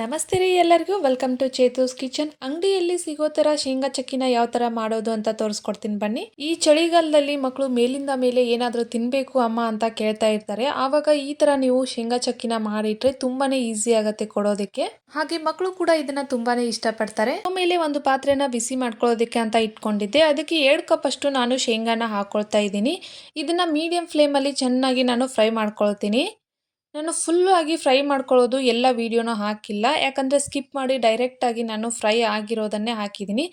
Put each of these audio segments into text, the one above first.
ನಮಸ್ತೆ ರೀ ಎಲ್ಲರಿಗೂ. ವೆಲ್ಕಮ್ ಟು ಚೇತೂಸ್ ಕಿಚನ್ ಅಂಗಡಿಯಲ್ಲಿ ಸಿಗೋ ತರ ಶೇಂಗಾ ಚಕ್ಕಿನ ಯಾವ ತರ ಮಾಡೋದು ಅಂತ ತೋರಿಸ್ಕೊಡ್ತೀನಿ ಬನ್ನಿ. ಈ ಚಳಿಗಾಲದಲ್ಲಿ ಮಕ್ಕಳು ಮೇಲಿಂದ ಮೇಲೆ ಏನಾದರೂ ತಿನ್ಬೇಕು ಅಮ್ಮ ಅಂತ ಕೇಳ್ತಾ ಇರ್ತಾರೆ. ಆವಾಗ ಈ ತರ ನೀವು ಶೇಂಗಾ ಚಕ್ಕಿನ ಮಾಡಿಟ್ರೆ ತುಂಬಾನೇ ಈಸಿ ಆಗುತ್ತೆ ಕೊಡೋದಕ್ಕೆ. ಹಾಗೆ ಮಕ್ಕಳು ಕೂಡ ಇದನ್ನ ತುಂಬಾನೇ ಇಷ್ಟಪಡ್ತಾರೆ. ಆಮೇಲೆ ಒಂದು ಪಾತ್ರೆನ ಬಿಸಿ ಮಾಡ್ಕೊಳ್ಳೋದಕ್ಕೆ ಅಂತ ಇಟ್ಕೊಂಡಿದ್ದೆ. ಅದಕ್ಕೆ ಎರಡು ಕಪ್ ಅಷ್ಟು ನಾನು ಶೇಂಗಾನ ಹಾಕೊಳ್ತಾ ಇದ್ದೀನಿ. ಇದನ್ನ ಮೀಡಿಯಂ ಫ್ಲೇಮ್ ಅಲ್ಲಿ ಚೆನ್ನಾಗಿ ನಾನು ಫ್ರೈ ಮಾಡ್ಕೊಳ್ತೀನಿ. ನಾನು ಫುಲ್ಲು ಆಗಿ ಫ್ರೈ ಮಾಡ್ಕೊಳ್ಳೋದು ಎಲ್ಲ ವೀಡಿಯೋನೂ ಹಾಕಿಲ್ಲ. ಯಾಕಂದರೆ ಸ್ಕಿಪ್ ಮಾಡಿ ಡೈರೆಕ್ಟಾಗಿ ನಾನು ಫ್ರೈ ಆಗಿರೋದನ್ನೇ ಹಾಕಿದ್ದೀನಿ.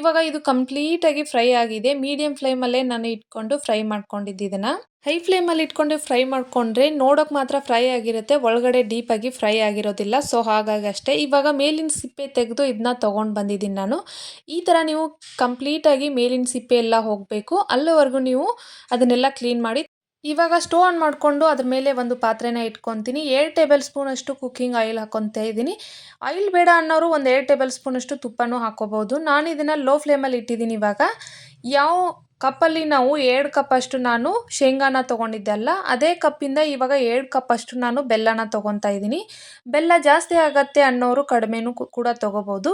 ಇವಾಗ ಇದು ಕಂಪ್ಲೀಟಾಗಿ ಫ್ರೈ ಆಗಿದೆ. ಮೀಡಿಯಂ ಫ್ಲೇಮಲ್ಲೇ ನಾನು ಇಟ್ಕೊಂಡು ಫ್ರೈ ಮಾಡ್ಕೊಂಡಿದ್ದಿದ್ದನ್ನು ಹೈ ಫ್ಲೇಮಲ್ಲಿ ಇಟ್ಕೊಂಡು ಫ್ರೈ ಮಾಡಿಕೊಂಡ್ರೆ ನೋಡೋಕೆ ಮಾತ್ರ ಫ್ರೈ ಆಗಿರುತ್ತೆ. ಒಳಗಡೆ ಡೀಪಾಗಿ ಫ್ರೈ ಆಗಿರೋದಿಲ್ಲ. ಸೊ ಹಾಗಾಗಿ ಅಷ್ಟೇ. ಇವಾಗ ಮೇಲಿನ ಸಿಪ್ಪೆ ತೆಗೆದು ಇದನ್ನ ತೊಗೊಂಡು ಬಂದಿದ್ದೀನಿ ನಾನು. ಈ ಥರ ನೀವು ಕಂಪ್ಲೀಟಾಗಿ ಮೇಲಿನ ಸಿಪ್ಪೆ ಎಲ್ಲ ಹೋಗಬೇಕು. ಅಲ್ಲಿವರೆಗೂ ನೀವು ಅದನ್ನೆಲ್ಲ ಕ್ಲೀನ್ ಮಾಡಿ ಇವಾಗ ಸ್ಟವ್ ಆನ್ ಮಾಡಿಕೊಂಡು ಅದ್ರ ಮೇಲೆ ಒಂದು ಪಾತ್ರೆನ ಇಟ್ಕೊತೀನಿ. ಏಳು ಟೇಬಲ್ ಸ್ಪೂನಷ್ಟು ಕುಕ್ಕಿಂಗ್ ಆಯಿಲ್ ಹಾಕೊತಾ ಇದ್ದೀನಿ. ಆಯಿಲ್ ಬೇಡ ಅನ್ನೋರು ಒಂದು ಎರಡು ಟೇಬಲ್ ಸ್ಪೂನಷ್ಟು ತುಪ್ಪನೂ ಹಾಕೋಬೋದು ನಾನು ಇದನ್ನು ಲೋ ಫ್ಲೇಮಲ್ಲಿ ಇಟ್ಟಿದ್ದೀನಿ ಇವಾಗ. ಯಾವ ಕಪ್ಪಲ್ಲಿ ನಾವು ಎರಡು ಕಪ್ಪಷ್ಟು ನಾನು ಶೇಂಗಾನ ತೊಗೊಂಡಿದ್ದೆ ಅಲ್ಲ, ಅದೇ ಕಪ್ಪಿಂದ ಇವಾಗ ಎರಡು ಕಪ್ಪಷ್ಟು ನಾನು ಬೆಲ್ಲನ ತೊಗೊತಾ ಇದ್ದೀನಿ. ಬೆಲ್ಲ ಜಾಸ್ತಿ ಆಗತ್ತೆ ಅನ್ನೋರು ಕಡಿಮೆನೂ ಕೂಡ ತೊಗೋಬೋದು.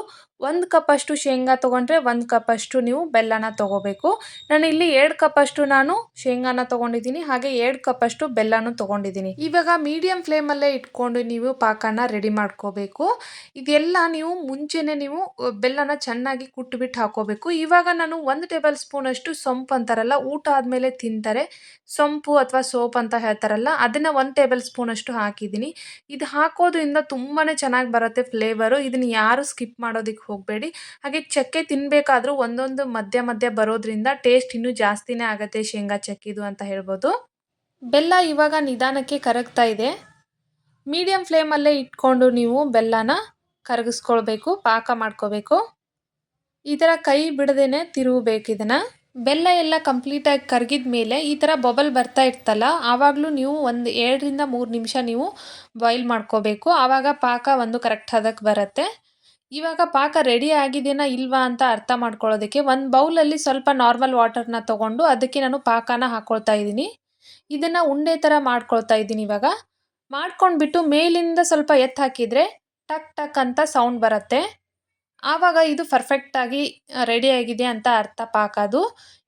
ಒಂದು ಕಪ್ಪಷ್ಟು ಶೇಂಗಾ ತೊಗೊಂಡ್ರೆ ಒಂದು ಕಪ್ಪಷ್ಟು ನೀವು ಬೆಲ್ಲನ ತೊಗೋಬೇಕು. ನಾನು ಇಲ್ಲಿ ಎರಡು ಕಪ್ಪಷ್ಟು ನಾನು ಶೇಂಗಾನ ತೊಗೊಂಡಿದ್ದೀನಿ, ಹಾಗೆ ಎರಡು ಕಪ್ಪಷ್ಟು ಬೆಲ್ಲನೂ ತೊಗೊಂಡಿದ್ದೀನಿ. ಇವಾಗ ಮೀಡಿಯಂ ಫ್ಲೇಮಲ್ಲೇ ಇಟ್ಕೊಂಡು ನೀವು ಪಾಕನ ರೆಡಿ ಮಾಡ್ಕೋಬೇಕು. ಇದೆಲ್ಲ ನೀವು ಮುಂಚೆನೇ ನೀವು ಬೆಲ್ಲನ ಚೆನ್ನಾಗಿ ಕುಟ್ಬಿಟ್ಟು ಹಾಕೋಬೇಕು. ಇವಾಗ ನಾನು ಒಂದು ಟೇಬಲ್ ಸ್ಪೂನಷ್ಟು ಸೊಂಪು ಅಂತಾರಲ್ಲ, ಊಟ ಆದಮೇಲೆ ತಿಂತಾರೆ. ಸೊಂಪು ಅಥವಾ ಸೋಪ್ ಅಂತ ಹೇಳ್ತಾರಲ್ಲ, ಅದನ್ನು ಒಂದು ಟೇಬಲ್ ಸ್ಪೂನಷ್ಟು ಹಾಕಿದ್ದೀನಿ. ಇದು ಹಾಕೋದ್ರಿಂದ ತುಂಬಾ ಚೆನ್ನಾಗಿ ಬರುತ್ತೆ ಫ್ಲೇವರು ಇದನ್ನು ಯಾರು ಸ್ಕಿಪ್ ಮಾಡೋದಕ್ಕೆ ಹೋಗಬೇಡಿ. ಹಾಗೆ ಚಕ್ಕೆ ತಿನ್ನಬೇಕಾದ್ರೂ ಒಂದೊಂದು ಮಧ್ಯ ಮಧ್ಯ ಬರೋದ್ರಿಂದ ಟೇಸ್ಟ್ ಇನ್ನೂ ಜಾಸ್ತಿನೇ ಆಗುತ್ತೆ ಶೇಂಗಾ ಚಕ್ಕಿದು ಅಂತ ಹೇಳ್ಬೋದು. ಬೆಲ್ಲ ಇವಾಗ ನಿಧಾನಕ್ಕೆ ಕರಗ್ತಾ ಇದೆ. ಮೀಡಿಯಂ ಫ್ಲೇಮಲ್ಲೇ ಇಟ್ಕೊಂಡು ನೀವು ಬೆಲ್ಲನ ಕರಗಿಸ್ಕೊಳ್ಬೇಕು, ಪಾಕ ಮಾಡ್ಕೋಬೇಕು. ಈ ಥರ ಕೈ ಬಿಡದೇನೆ ತಿರುಗಬೇಕು ಇದನ್ನು. ಬೆಲ್ಲ ಎಲ್ಲ ಕಂಪ್ಲೀಟಾಗಿ ಕರಗಿದ ಮೇಲೆ ಈ ಥರ ಬಬಲ್ ಬರ್ತಾ ಇರ್ತಲ್ಲ, ಆವಾಗಲೂ ನೀವು ಒಂದು ಎರಡರಿಂದ ಮೂರು ನಿಮಿಷ ನೀವು ಬಾಯ್ಲ್ ಮಾಡ್ಕೋಬೇಕು. ಆವಾಗ ಪಾಕ ಒಂದು ಕರೆಕ್ಟ್ ಹದಕ್ಕೆ ಬರುತ್ತೆ. ಇವಾಗ ಪಾಕ ರೆಡಿ ಆಗಿದೆಯಾ ಇಲ್ವಾ ಅಂತ ಅರ್ಥ ಮಾಡ್ಕೊಳ್ಳೋದಕ್ಕೆ ಒಂದು ಬೌಲಲ್ಲಿ ಸ್ವಲ್ಪ ನಾರ್ಮಲ್ ವಾಟರ್ನ ತೊಗೊಂಡು ಅದಕ್ಕೆ ನಾನು ಪಾಕನ ಹಾಕ್ಕೊಳ್ತಾ ಇದ್ದೀನಿ. ಇದನ್ನು ಉಂಡೆ ಥರ ಮಾಡ್ಕೊಳ್ತಾ ಇದ್ದೀನಿ ಇವಾಗ. ಮಾಡ್ಕೊಂಡ್ಬಿಟ್ಟು ಮೇಲಿಂದ ಸ್ವಲ್ಪ ಎತ್ತು ಹಾಕಿದರೆ ಟಕ್ ಟಕ್ ಅಂತ ಸೌಂಡ್ ಬರುತ್ತೆ. ಆವಾಗ ಇದು ಪರ್ಫೆಕ್ಟಾಗಿ ಆಗಿದೆ ಅಂತ ಅರ್ಥ ಪಾಕದು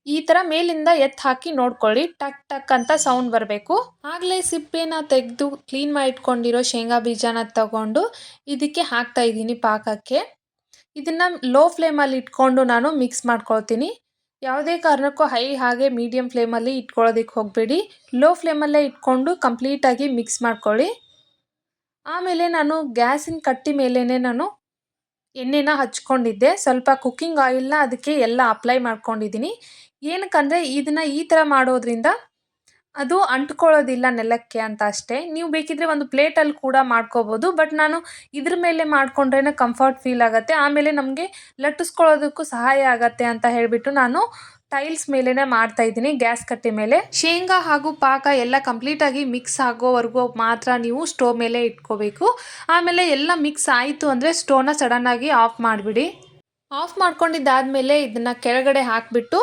ಈ ಥರ ಮೇಲಿಂದ ಎತ್ತಿ ಹಾಕಿ ನೋಡ್ಕೊಳ್ಳಿ. ಟಕ್ ಟಕ್ ಅಂತ ಸೌಂಡ್ ಬರಬೇಕು. ಆಗಲೇ ಸಿಪ್ಪೆನ ತೆಗೆದು ಕ್ಲೀನ್ ಮಾಡಿ ಇಟ್ಕೊಂಡಿರೋ ಶೇಂಗಾ ಬೀಜನ ತಗೊಂಡು ಇದಕ್ಕೆ ಹಾಕ್ತಾ ಇದ್ದೀನಿ ಪಾಕಕ್ಕೆ. ಇದನ್ನು ಲೋ ಫ್ಲೇಮಲ್ಲಿ ಇಟ್ಕೊಂಡು ನಾನು ಮಿಕ್ಸ್ ಮಾಡ್ಕೊಳ್ತೀನಿ. ಯಾವುದೇ ಕಾರಣಕ್ಕೂ ಹೈ ಹಾಗೆ ಮೀಡಿಯಮ್ ಫ್ಲೇಮಲ್ಲಿ ಇಟ್ಕೊಳ್ಳೋದಕ್ಕೆ ಹೋಗಬೇಡಿ. ಲೋ ಫ್ಲೇಮಲ್ಲೇ ಇಟ್ಕೊಂಡು ಕಂಪ್ಲೀಟಾಗಿ ಮಿಕ್ಸ್ ಮಾಡ್ಕೊಳ್ಳಿ. ಆಮೇಲೆ ನಾನು ಗ್ಯಾಸಿನ ಕಟ್ಟಿ ಮೇಲೇ ನಾನು ಎಣ್ಣೆನ ಹಚ್ಕೊಂಡಿದ್ದೆ. ಸ್ವಲ್ಪ ಕುಕ್ಕಿಂಗ್ ಆಯಿಲ್ನ ಅದಕ್ಕೆ ಎಲ್ಲ ಅಪ್ಲೈ ಮಾಡ್ಕೊಂಡಿದ್ದೀನಿ ಏನಕ್ಕಂದರೆ ಇದನ್ನು ಈ ಥರ ಮಾಡೋದ್ರಿಂದ ಅದು ಅಂಟ್ಕೊಳ್ಳೋದಿಲ್ಲ ನೆಲಕ್ಕೆ ಅಂತ ಅಷ್ಟೇ. ನೀವು ಬೇಕಿದ್ರೆ ಒಂದು ಪ್ಲೇಟಲ್ಲಿ ಕೂಡ ಮಾಡ್ಕೋಬೋದು. ಬಟ್ ನಾನು ಇದ್ರ ಮೇಲೆ ಮಾಡಿಕೊಂಡ್ರೇ ಕಂಫರ್ಟ್ ಫೀಲ್ ಆಗುತ್ತೆ. ಆಮೇಲೆ ನಮಗೆ ಲಟ್ಟಿಸ್ಕೊಳ್ಳೋದಕ್ಕೂ ಸಹಾಯ ಆಗತ್ತೆ ಅಂತ ಹೇಳಿಬಿಟ್ಟು ನಾನು ಟೈಲ್ಸ್ ಮೇಲೇ ಮಾಡ್ತಾ ಇದ್ದೀನಿ ಗ್ಯಾಸ್ ಕಟ್ಟೆ ಮೇಲೆ. ಶೇಂಗಾ ಹಾಗೂ ಪಾಕ ಎಲ್ಲ ಕಂಪ್ಲೀಟಾಗಿ ಮಿಕ್ಸ್ ಆಗೋವರೆಗೂ ಮಾತ್ರ ನೀವು ಸ್ಟೋವ್ ಮೇಲೆ ಇಟ್ಕೋಬೇಕು. ಆಮೇಲೆ ಎಲ್ಲ ಮಿಕ್ಸ್ ಆಯಿತು ಅಂದರೆ ಸ್ಟೋವ್ನ ಸಡನ್ನಾಗಿ ಆಫ್ ಮಾಡಿಬಿಡಿ. ಆಫ್ ಮಾಡ್ಕೊಂಡಿದ್ದಾದಮೇಲೆ ಇದನ್ನು ಕೆಳಗಡೆ ಹಾಕಿಬಿಟ್ಟು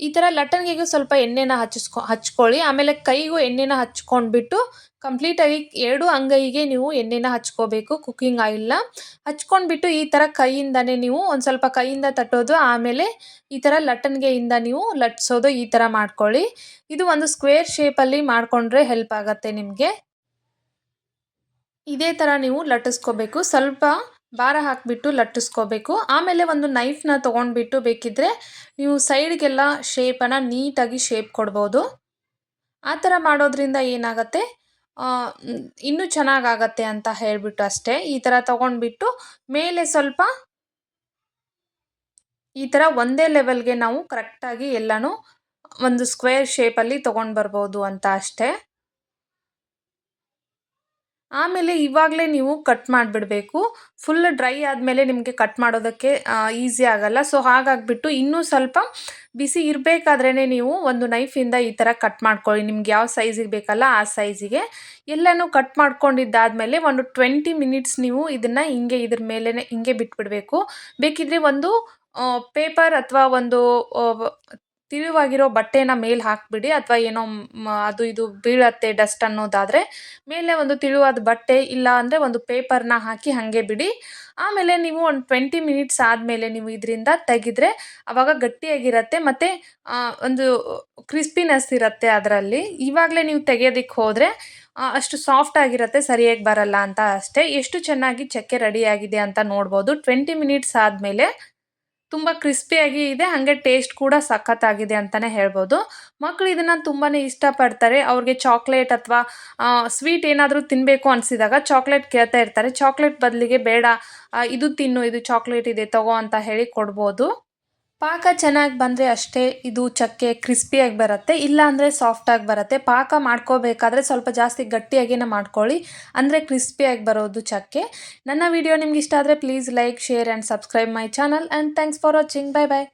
ಈ ಥರ ಲಟ್ಟಣಿಗೆಗೂ ಸ್ವಲ್ಪ ಎಣ್ಣೆನ ಹಚ್ಚಿಸ್ಕೊ, ಹಚ್ಕೊಳ್ಳಿ. ಆಮೇಲೆ ಕೈಗೂ ಎಣ್ಣೆನ ಹಚ್ಕೊಂಡ್ಬಿಟ್ಟು ಕಂಪ್ಲೀಟಾಗಿ ಎರಡು ಅಂಗೈಗೆ ನೀವು ಎಣ್ಣೆನ ಹಚ್ಕೋಬೇಕು. ಕುಕ್ಕಿಂಗ್ ಆಯಿಲ್ನ ಹಚ್ಕೊಂಡ್ಬಿಟ್ಟು ಈ ಥರ ಕೈಯಿಂದನೇ ನೀವು ಒಂದು ಸ್ವಲ್ಪ ಕೈಯಿಂದ ತಟ್ಟೋದು, ಆಮೇಲೆ ಈ ಥರ ಲಟ್ಟಣಿಗೆಯಿಂದ ನೀವು ಲಟ್ಸೋದು ಈ ಥರ ಮಾಡ್ಕೊಳ್ಳಿ. ಇದು ಒಂದು ಸ್ಕ್ವೇರ್ ಶೇಪಲ್ಲಿ ಮಾಡಿಕೊಂಡ್ರೆ ಹೆಲ್ಪ್ ಆಗುತ್ತೆ ನಿಮಗೆ. ಇದೇ ಥರ ನೀವು ಲಟ್ಟಿಸ್ಕೋಬೇಕು. ಸ್ವಲ್ಪ ಭಾರ ಹಾಕಿಬಿಟ್ಟು ಲಟ್ಟಿಸ್ಕೋಬೇಕು. ಆಮೇಲೆ ಒಂದು ನೈಫ್ನ ತೊಗೊಂಡ್ಬಿಟ್ಟು ಬೇಕಿದ್ದರೆ ನೀವು ಸೈಡ್ಗೆಲ್ಲ ಶೇಪನ್ನು ನೀಟಾಗಿ ಶೇಪ್ ಕೊಡ್ಬೋದು. ಆ ಥರ ಮಾಡೋದ್ರಿಂದ ಏನಾಗುತ್ತೆ? ಇನ್ನೂ ಚೆನ್ನಾಗಾಗತ್ತೆ ಅಂತ ಹೇಳಿಬಿಟ್ಟು ಅಷ್ಟೇ. ಈ ಥರ ತೊಗೊಂಡ್ಬಿಟ್ಟು ಮೇಲೆ ಸ್ವಲ್ಪ ಈ ಥರ ಒಂದೇ ಲೆವೆಲ್ಗೆ ನಾವು ಕರೆಕ್ಟಾಗಿ ಎಲ್ಲನೂ ಒಂದು ಸ್ಕ್ವೇರ್ ಶೇಪಲ್ಲಿ ತೊಗೊಂಡು ಬರ್ಬೋದು ಅಂತ ಅಷ್ಟೇ. ಆಮೇಲೆ ಇವಾಗಲೇ ನೀವು ಕಟ್ ಮಾಡಿಬಿಡಬೇಕು. ಫುಲ್ ಡ್ರೈ ಆದಮೇಲೆ ನಿಮಗೆ ಕಟ್ ಮಾಡೋದಕ್ಕೆ ಈಸಿ ಆಗಲ್ಲ. ಸೊ ಹಾಗಾಗಿಬಿಟ್ಟು ಇನ್ನೂ ಸ್ವಲ್ಪ ಬಿಸಿ ಇರಬೇಕಾದ್ರೇ ನೀವು ಒಂದು ನೈಫಿಂದ ಈ ಥರ ಕಟ್ ಮಾಡ್ಕೊಳ್ಳಿ. ನಿಮ್ಗೆ ಯಾವ ಸೈಜಿಗೆ ಬೇಕಲ್ಲ ಆ ಸೈಜಿಗೆ ಎಲ್ಲನೂ ಕಟ್ ಮಾಡ್ಕೊಂಡಿದ್ದಾದಮೇಲೆ ಒಂದು ಟ್ವೆಂಟಿ ಮಿನಿಟ್ಸ್ ನೀವು ಇದನ್ನು ಹಿಂಗೆ ಇದ್ರ ಮೇಲೇ ಹಿಂಗೆ ಬಿಟ್ಬಿಡಬೇಕು. ಬೇಕಿದ್ರೆ ಒಂದು ಪೇಪರ್ ಅಥವಾ ಒಂದು ತಿಳಿವಾಗಿರೋ ಬಟ್ಟೆನ ಮೇಲೆ ಹಾಕಿಬಿಡಿ ಅಥವಾ ಏನೋ ಅದು ಇದು ಬೀಳತ್ತೆ ಡಸ್ಟ್ ಅನ್ನೋದಾದರೆ ಮೇಲೆ ಒಂದು ತಿಳಿವಾದ ಬಟ್ಟೆ ಇಲ್ಲ ಅಂದರೆ ಒಂದು ಪೇಪರ್ನ ಹಾಕಿ ಹಾಗೆ ಬಿಡಿ. ಆಮೇಲೆ ನೀವು ಒಂದು ಟ್ವೆಂಟಿ ಮಿನಿಟ್ಸ್ ಆದಮೇಲೆ ನೀವು ಇದರಿಂದ ತೆಗೆದ್ರೆ ಅವಾಗ ಗಟ್ಟಿಯಾಗಿರುತ್ತೆ ಮತ್ತು ಒಂದು ಕ್ರಿಸ್ಪಿನೆಸ್ ಇರುತ್ತೆ ಅದರಲ್ಲಿ. ಇವಾಗಲೇ ನೀವು ತೆಗೆಯೋದಕ್ಕೆ ಹೋದರೆ ಅಷ್ಟು ಸಾಫ್ಟ್ ಆಗಿರುತ್ತೆ, ಸರಿಯಾಗಿ ಬರಲ್ಲ ಅಂತ ಅಷ್ಟೇ. ಎಷ್ಟು ಚೆನ್ನಾಗಿ ಚಕ್ಕೆ ರೆಡಿಯಾಗಿದೆ ಅಂತ ನೋಡ್ಬೋದು. ಟ್ವೆಂಟಿ ಮಿನಿಟ್ಸ್ ಆದಮೇಲೆ ತುಂಬ ಕ್ರಿಸ್ಪಿಯಾಗಿ ಇದೆ, ಹಾಗೆ ಟೇಸ್ಟ್ ಕೂಡ ಸಖತ್ತಾಗಿದೆ ಅಂತಲೇ ಹೇಳ್ಬೋದು. ಮಕ್ಕಳು ಇದನ್ನು ತುಂಬಾ ಇಷ್ಟಪಡ್ತಾರೆ. ಅವ್ರಿಗೆ ಚಾಕ್ಲೇಟ್ ಅಥವಾ ಸ್ವೀಟ್ ಏನಾದರೂ ತಿನ್ನಬೇಕು ಅನಿಸಿದಾಗ ಚಾಕ್ಲೇಟ್ ಕೇಳ್ತಾ ಇರ್ತಾರೆ. ಚಾಕ್ಲೇಟ್ ಬದಲಿಗೆ ಬೇಡ ಇದು ತಿನ್ನು, ಇದು ಚಾಕ್ಲೇಟ್ ಇದೆ, ತಗೋ ಅಂತ ಹೇಳಿ ಕೊಡ್ಬೋದು. ಪಾಕ ಚೆನ್ನಾಗಿ ಬಂದರೆ ಅಷ್ಟೇ ಇದು ಚಕ್ಕೆ ಕ್ರಿಸ್ಪಿಯಾಗಿ ಬರುತ್ತೆ ಇಲ್ಲ ಅಂದರೆ ಸಾಫ್ಟಾಗಿ ಬರುತ್ತೆ. ಪಾಕ ಮಾಡ್ಕೋಬೇಕಾದ್ರೆ ಸ್ವಲ್ಪ ಜಾಸ್ತಿ ಗಟ್ಟಿಯಾಗಿನೇ ಮಾಡ್ಕೊಳ್ಳಿ. ಅಂದರೆ ಕ್ರಿಸ್ಪಿಯಾಗಿ ಬರೋದು ಚಕ್ಕೆ. ನನ್ನ ವಿಡಿಯೋ ನಿಮ್ಗೆ ಇಷ್ಟ ಆದರೆ please like share and subscribe my channel and thanks for watching bye bye